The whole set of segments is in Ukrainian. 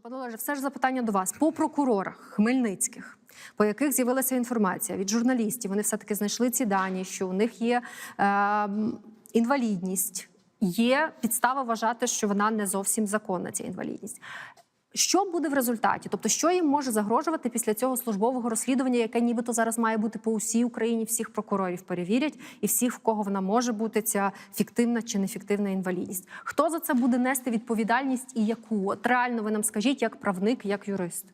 Пане Олеже, все ж запитання до вас по прокурорах хмельницьких, по яких з'явилася інформація від журналістів. Вони все таки знайшли ці дані, що у них є е, інвалідність. Є підстава вважати, що вона не зовсім законна, ця інвалідність. Що буде в результаті? Тобто, що їм може загрожувати після цього службового розслідування, яке нібито зараз має бути по усій Україні, всіх прокурорів перевірять, і всіх, в кого вона може бути, ця фіктивна чи нефіктивна інвалідність. Хто за це буде нести відповідальність і яку? От реально ви нам скажіть, як правник, як юрист.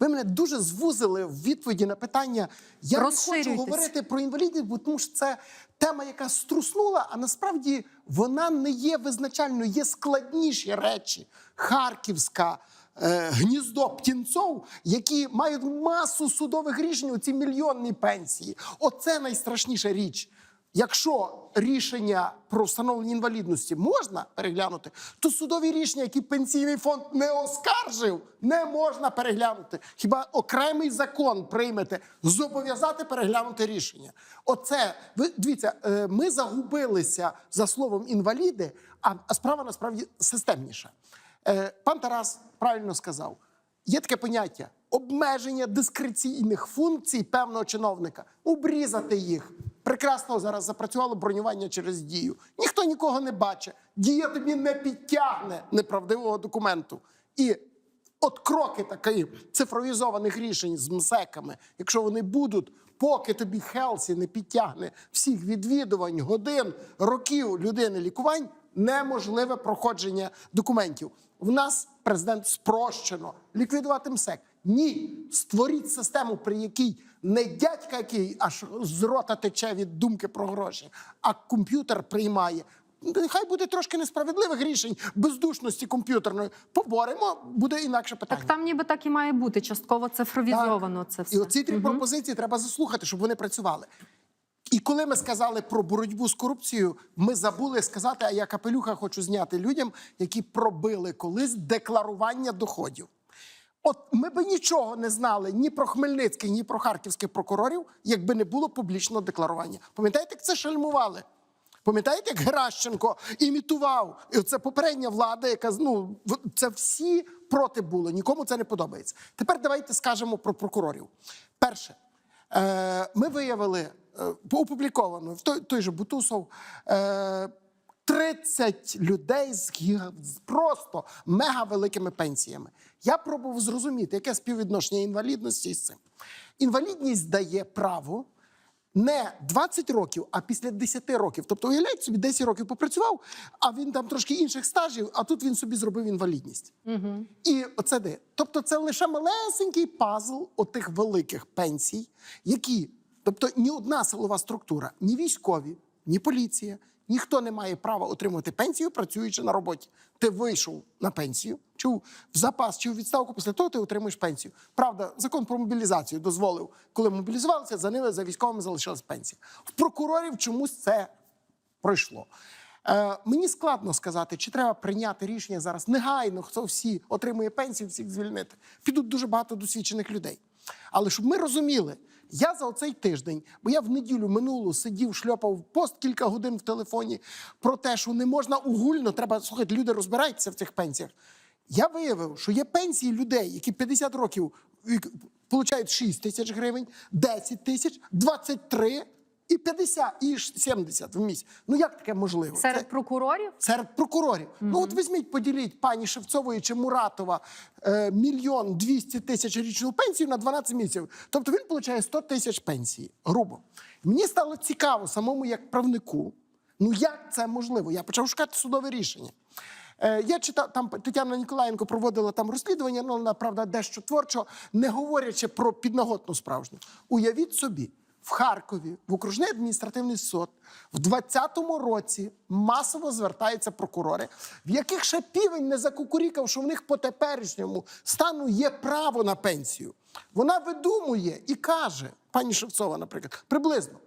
Ви мене дуже звузили в відповіді на питання. Я не хочу говорити про інвалідність, бо тому що це тема, яка струснула, а насправді вона не є визначальною. Є складніші речі. Харківська. е, Гніздо птінцов, які мають масу судових рішень, у ці мільйонні пенсії. Оце найстрашніша річ. Якщо рішення про встановлення інвалідності можна переглянути, то судові рішення, які пенсійний фонд не оскаржив, не можна переглянути. Хіба окремий закон приймете зобов'язати переглянути рішення? Оце ви дивіться, е, ми загубилися за словом інваліди, а справа насправді системніша. Е, Пан Тарас правильно сказав. Є таке поняття обмеження дискреційних функцій певного чиновника, обрізати їх. Прекрасно зараз запрацювало бронювання через дію. Ніхто нікого не бачить. Дія тобі не підтягне неправдивого документу. І от кроки такі цифровізованих рішень з МСЕКами, якщо вони будуть, поки тобі Хелсі не підтягне всіх відвідувань, годин, років людини лікувань, неможливе проходження документів. В нас президент спрощено ліквідувати МСЕК. Ні, створіть систему, при якій не дядька, який аж з рота тече від думки про гроші, а комп'ютер приймає. Нехай буде трошки несправедливих рішень, бездушності комп'ютерної. Поборемо, буде інакше питання. Так там ніби так і має бути. Частково цифровізовано це все. І оці три пропозиції треба заслухати, щоб вони працювали. І коли ми сказали про боротьбу з корупцією, ми забули сказати, а я капелюха хочу зняти людям, які пробили колись декларування доходів. От ми би нічого не знали ні про Хмельницький, ні про харківських прокурорів, якби не було публічного декларування. Пам'ятаєте, як це шальмували? Пам'ятаєте, як Геращенко імітував? І це попередня влада, яка ну це всі проти було. Нікому це не подобається. Tепер давайте скажемо про прокурорів. Перше, е, ми виявили е, опубліковано в той, той же Бутусов. Е, 30 людей з з просто мега великими пенсіями. Я пробував зрозуміти, яке співвідношення інвалідності з цим. Інвалідність дає право не 20 років, а після 10 років. Тобто, уявляєте собі, 10 років попрацював, а він там трошки інших стажів, а тут він собі зробив інвалідність. Угу. І оце де. Тобто, це лише малесенький пазл отих великих пенсій, які, тобто, ні одна силова структура, ні військові, ні поліція, ніхто не має права отримувати пенсію, працюючи на роботі. Ти вийшов на пенсію, чи в запас, чи у відставку, після того ти отримуєш пенсію. Правда, закон про мобілізацію дозволив, коли мобілізувалися, за ними за військовими залишилась пенсія. В прокурорів чомусь це пройшло. Е, мені складно сказати, чи треба прийняти рішення зараз негайно, хто всі отримує пенсію, всіх звільнити. Підуть дуже багато досвідчених людей. Але щоб ми розуміли, я за оцей тиждень, бо я в неділю минулу сидів, шльопав пост кілька годин в телефоні про те, що не можна угульно, треба слухати, люди розбираються в цих пенсіях. Я виявив, що є пенсії людей, які 50 років получають 6 тисяч гривень, 10 тисяч, 23 і 50, і 70 в місяць. Ну як таке можливо? Це- Серед прокурорів Серед прокурорів. Ну от візьміть, поділіть пані Шевцової чи Муратова е, мільйон двісті тисяч річну пенсію на 12 місяців. Тобто він отримує 100 тисяч пенсії, грубо. Мені стало цікаво самому як правнику. Ну як це можливо? Я почав шукати судове рішення. Е, Я читав там Тетяна Ніколаєнко проводила там розслідування, ну вона правда дещо творчо, не говорячи про підноготну справжню. Уявіть собі, в Харкові в окружний адміністративний суд в 20-му році масово звертаються прокурори, в яких ще півень не закукурікав, що в них по теперішньому стану є право на пенсію. Вона видумує і каже, пані Шевцова, наприклад, приблизно.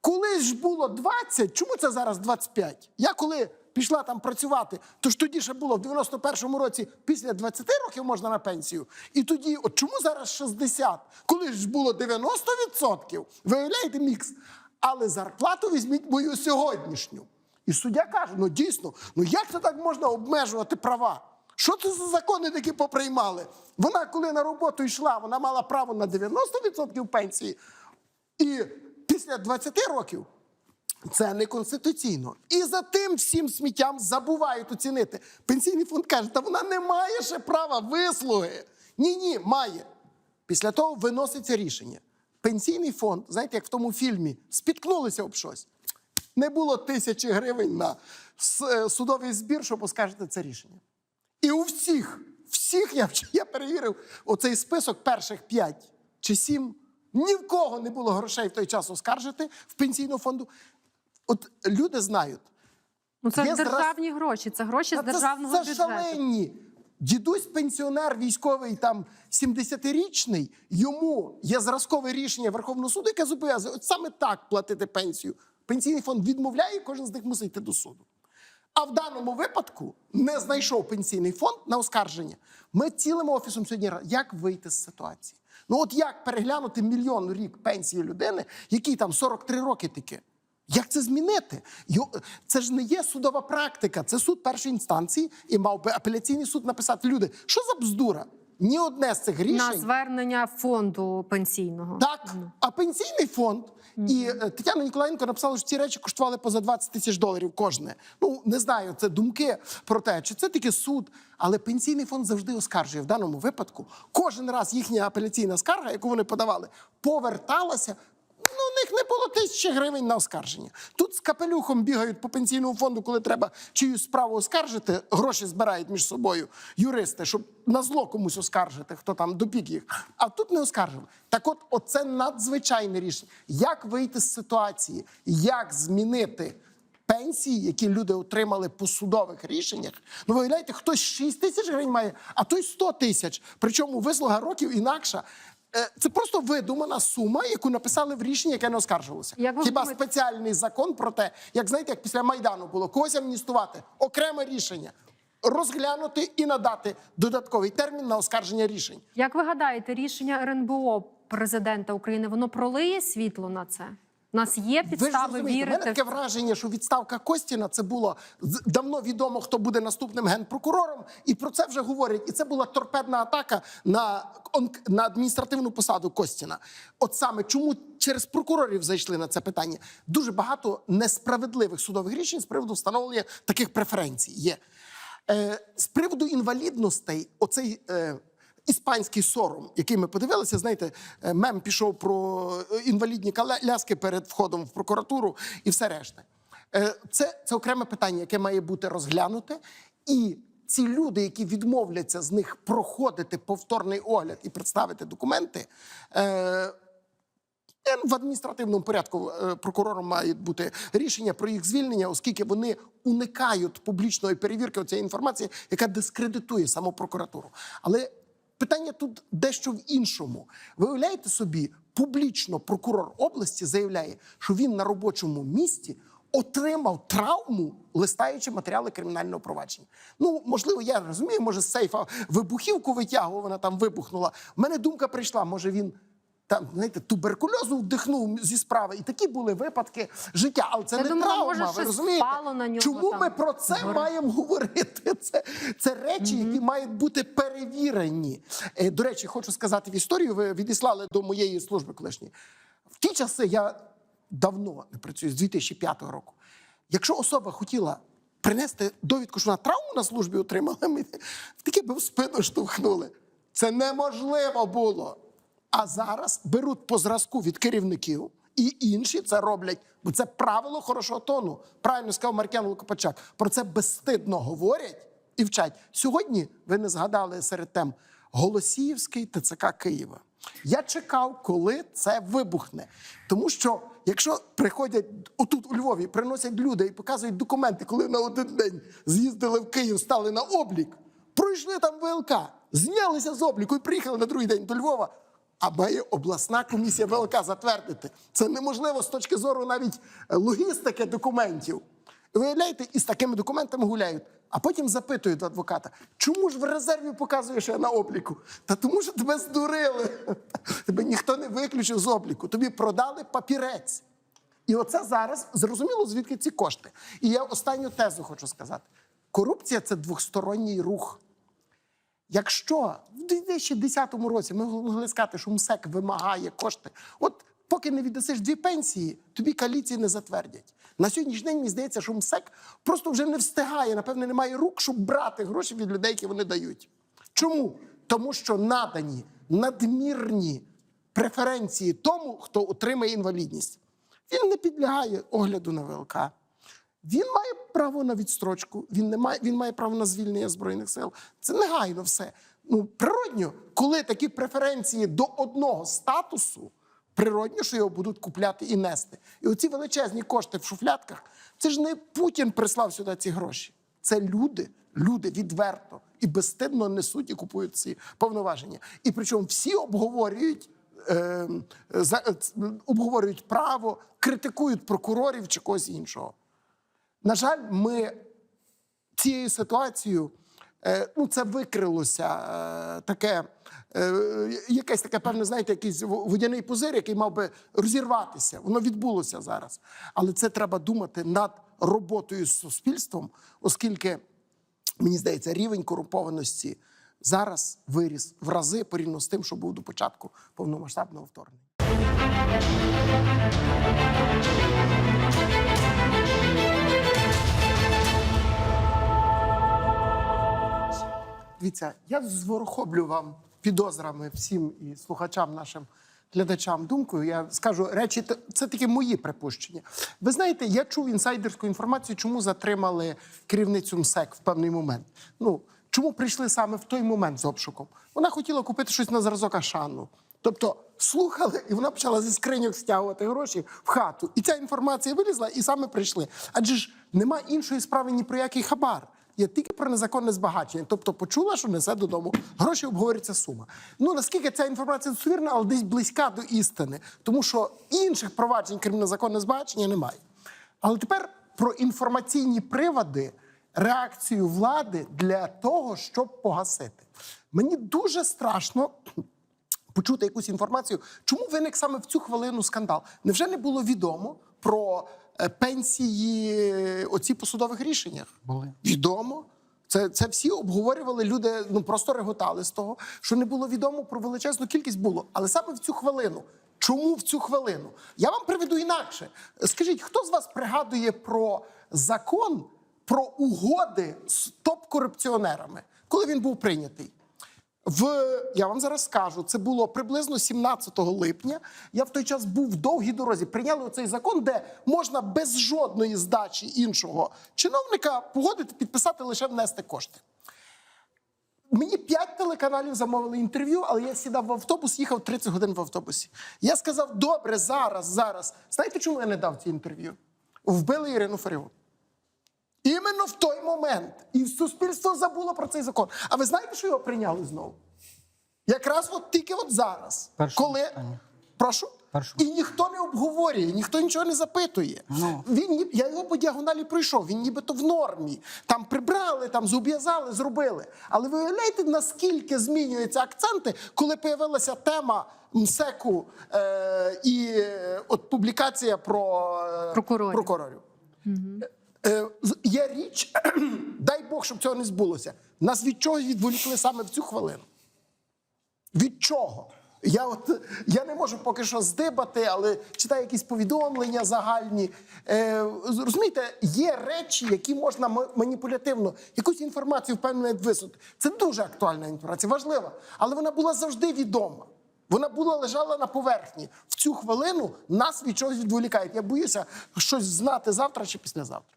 Колись ж було 20, чому це зараз 25? Я коли пішла там працювати, то ж тоді ще було в 91-му році після 20 років можна на пенсію. І тоді, от чому зараз 60? Коли ж було 90%? Виявляєте мікс? Але зарплату візьміть мою сьогоднішню. І суддя каже: ну дійсно, ну як це так можна обмежувати права? Що це за закони такі поприймали? Вона, коли на роботу йшла, вона мала право на 90% пенсії. І після 20 років це неконституційно. І за тим всім сміттям забувають оцінити. Пенсійний фонд каже, та вона не має ще права вислуги. Ні, ні, має. Після того виноситься рішення. Пенсійний фонд, знаєте, як в тому фільмі, спіткнулися об щось. Не було тисячі гривень на е, судовий збір, щоб оскаржити це рішення. І у всіх, всіх я, я перевірив оцей список перших п'ять чи сім. Ні в кого не було грошей в той час оскаржити в пенсійному фонду. От люди знають, Ну це Є державні гроші, це гроші з державного це, це бюджету. шалені. Дідусь пенсіонер військовий там 70-річний, йому є зразкове рішення Верховного суду, яке зобов'язує от саме так платити пенсію. Пенсійний фонд відмовляє, і кожен з них мусить йти до суду. А в даному випадку не знайшов пенсійний фонд на оскарження. Ми цілим офісом сьогодні як вийти з ситуації. Ну от як переглянути мільйон рік пенсії людини, який там 43 роки тільки. Як це змінити? Це ж не є судова практика, це суд першої інстанції, і мав би апеляційний суд написати люди, що за бздура? Ні одне з цих рішень. На звернення фонду пенсійного. Так, а пенсійний фонд і е, Тетяна Ніколаєнко написала, що ці речі коштували поза 20 тисяч доларів кожне. Ну не знаю, це думки про те, чи це тільки суд, але пенсійний фонд завжди оскаржує в даному випадку. Кожен раз їхня апеляційна скарга, яку вони подавали, поверталася. Них не було тисячі гривень на оскарження. Тут з капелюхом бігають по пенсійному фонду, коли треба чиюсь справу оскаржити, гроші збирають між собою юристи, щоб на зло комусь оскаржити, хто там допік їх. А тут не оскаржив. Так от, оце надзвичайне рішення. Як вийти з ситуації, як змінити пенсії, які люди отримали по судових рішеннях. Ну, виявляєте, хтось 6 тисяч гривень має, а той 100 тисяч. Причому вислуга років інакша. Е, Це просто видумана сума, яку написали в рішенні, яке не оскаржувалося. Як ви Хіба думаєте- спеціальний закон про те, як знаєте, як після Майдану було когось амністувати, окреме рішення, розглянути і надати додатковий термін на оскарження рішень. Як ви гадаєте, рішення РНБО президента України воно пролиє світло на це? У нас є Ви ж підстави розумієте, мене таке враження, що відставка Костіна це було давно відомо, хто буде наступним генпрокурором, і про це вже говорять. І це була торпедна атака на, на адміністративну посаду Костіна. От саме чому через прокурорів зайшли на це питання? Дуже багато несправедливих судових рішень з приводу встановлення таких преференцій є. Е, з приводу інвалідностей, оцей. Е, Іспанський сором, який ми подивилися, знаєте, е, мем пішов про е, інвалідні ляски перед входом в прокуратуру і все решта. Е, Це, це окреме питання, яке має бути розглянуте. І ці люди, які відмовляться з них проходити повторний огляд і представити документи, В адміністративному порядку прокурором має бути рішення про їх звільнення, оскільки вони уникають публічної перевірки цієї інформації, яка дискредитує саму прокуратуру. Але питання тут дещо в іншому. Ви уявляєте собі, публічно прокурор області заявляє, що він на робочому місці. Отримав травму, листаючи матеріали кримінального провадження. Ну, можливо, я розумію, може, з сейфа вибухівку витягував, вона там вибухнула. У мене думка прийшла, може він там, знаєте, туберкульозу вдихнув зі справи. І такі були випадки життя. Але це Я не думала, травма. може, ви розумієте? на нього Чому там ми про це згори? маємо говорити? Це, це речі, які мають бути перевірені. Е, До речі, хочу сказати в історію. Ви відіслали до моєї служби колишньої. В ті часи я давно не працюю з 2005 року. Якщо особа хотіла принести довідку, що вона травму на службі отримала, ми таки би в спину штовхнули. Це неможливо було. А зараз беруть по зразку від керівників, і інші це роблять, бо це правило хорошого тону. Правильно сказав Маркян Лукопачак. Про це безстидно говорять і вчать. Сьогодні ви не згадали серед тем Голосіївський ТЦК Києва. Я чекав, коли це вибухне. Тому що якщо приходять отут у Львові, приносять люди і показують документи, коли на один день з'їздили в Київ, стали на облік, пройшли там ВЛК, знялися з обліку і приїхали на другий день до Львова. А має обласна комісія ВЛК затвердити. Це неможливо з точки зору навіть е, логістики документів. Виявляєте, і з такими документами гуляють. А потім запитують до адвоката, чому ж в резерві показуєш я на обліку? Та тому що тебе здурили. Тебе ніхто не виключив з обліку. Тобі продали папірець. І оце зараз зрозуміло, звідки ці кошти. І я останню тезу хочу сказати: корупція це двосторонній рух. Якщо в 2010 році ми могли сказати, що МСЕК вимагає кошти, от поки не віддасиш дві пенсії, тобі коаліції не затвердять. На сьогоднішній день мені здається, що МСЕК просто вже не встигає, напевне, немає рук, щоб брати гроші від людей, які вони дають. Чому? Тому що надані надмірні преференції тому, хто отримає інвалідність. Він не підлягає огляду на ВЛК. Він має право на відстрочку, він не має, він має право на звільнення збройних сил. Це негайно все. Ну, природньо, коли такі преференції до одного статусу, природньо, що його будуть купляти і нести. І оці величезні кошти в шуфлятках, це ж не Путін прислав сюди ці гроші. Це люди, люди відверто і безстидно несуть і купують ці повноваження. І причому всі обговорюють. Е, за, е, обговорюють право, критикують прокурорів чи когось іншого. На жаль, ми цією ситуацією, е, ну це викрилося е, таке, е, якесь таке, певне, знаєте, якийсь водяний пузир, який мав би розірватися. Воно відбулося зараз. Але це треба думати над роботою з суспільством, оскільки, мені здається, рівень корумпованості зараз виріс в рази порівняно з тим, що був до початку повномасштабного вторгнення. Дивіться, я зворохоблю вам підозрами всім і слухачам нашим. Глядачам думкою, я скажу речі, це такі мої припущення. Ви знаєте, я чув інсайдерську інформацію, чому затримали керівницю МСЕК в певний момент. Ну чому прийшли саме в той момент з обшуком? Вона хотіла купити щось на зразок Ашану. Тобто слухали, і вона почала зі скриньок стягувати гроші в хату. І ця інформація вилізла, і саме прийшли. Адже ж нема іншої справи ні про який хабар. Є тільки про незаконне збагачення. Тобто почула, що несе додому гроші, обговорюється сума. Ну наскільки ця інформація достовірна, але десь близька до істини, тому що інших проваджень, крім незаконне збагачення, немає. Але тепер про інформаційні приводи, реакцію влади для того, щоб погасити. Мені дуже страшно почути якусь інформацію, чому виник саме в цю хвилину скандал? Невже не було відомо про пенсії оці по судових рішеннях? Були. Відомо. Це, це всі обговорювали, люди ну просто реготали з того, що не було відомо про величезну кількість було. Але саме в цю хвилину. Чому в цю хвилину? Я вам приведу інакше. Скажіть, хто з вас пригадує про закон про угоди з топ-корупціонерами, коли він був прийнятий? В я вам зараз скажу, це було приблизно 17 липня. Я в той час був в довгій дорозі. Прийняли оцей закон, де можна без жодної здачі іншого чиновника погодити, підписати лише внести кошти. Мені п'ять телеканалів замовили інтерв'ю, але я сідав в автобус, їхав 30 годин в автобусі. Я сказав: добре, зараз, зараз. Знаєте, чому я не дав ці інтерв'ю? Вбили Ірину Фаріон. Іменно в той момент. І суспільство забуло про цей закон. А ви знаєте, що його прийняли знову? Якраз от тільки от зараз. Першому коли... читанні. Прошу? Першому. І ніхто не обговорює, ніхто нічого не запитує. Ну. Він я його по діагоналі пройшов. Він нібито в нормі. Там прибрали, там зобов'язали, зробили. Але ви уявляєте, наскільки змінюються акценти, коли появилася тема МСЕКу е, і е, от публікація про е, Прокурорів. прокурорів. Е, з- Є річ, дай Бог, щоб цього не збулося. Нас від чогось відволікли саме в цю хвилину. Від чого? Я от я не можу поки що здибати, але читаю якісь повідомлення загальні. Е, розумієте, є речі, які можна маніпулятивно, якусь інформацію впевнено висунути. Це дуже актуальна інформація, важлива, але вона була завжди відома. Вона була лежала на поверхні. В цю хвилину нас від чогось відволікають. Я боюся щось знати завтра чи післязавтра.